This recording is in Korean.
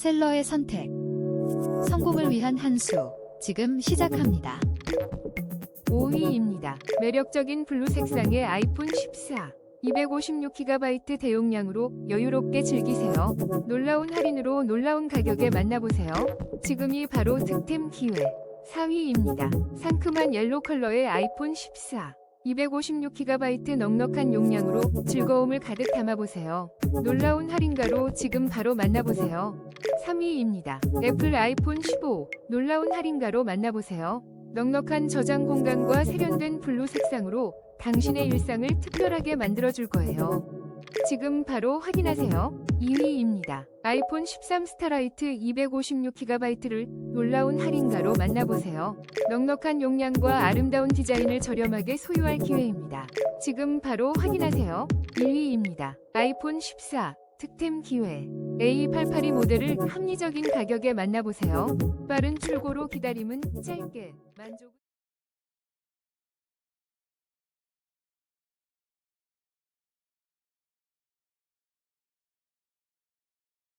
셀러의 선택. 성공을 위한 한 수. 지금 시작합니다. 5위입니다. 매력적인 블루 색상의 아이폰 14. 256GB 대용량으로 여유롭게 즐기세요. 놀라운 할인으로 놀라운 가격에 만나보세요. 지금이 바로 득템 기회. 4위입니다. 상큼한 옐로 컬러의 아이폰 14. 256GB 넉넉한 용량으로 즐거움을 가득 담아보세요. 놀라운 할인가로 지금 바로 만나보세요. 3위입니다. 애플 아이폰 15. 놀라운 할인가로 만나보세요. 넉넉한 저장 공간과 세련된 블루 색상으로 당신의 일상을 특별하게 만들어줄 거예요. 지금 바로 확인하세요. 2위입니다. 아이폰 13 스타라이트 256GB를 놀라운 할인가로 만나보세요. 넉넉한 용량과 아름다운 디자인을 저렴하게 소유할 기회입니다. 지금 바로 확인하세요. 1위입니다. 아이폰 14 득템 기회. A882 모델을 합리적인 가격에 만나보세요. 빠른 출고로 기다림은 짧게 만족.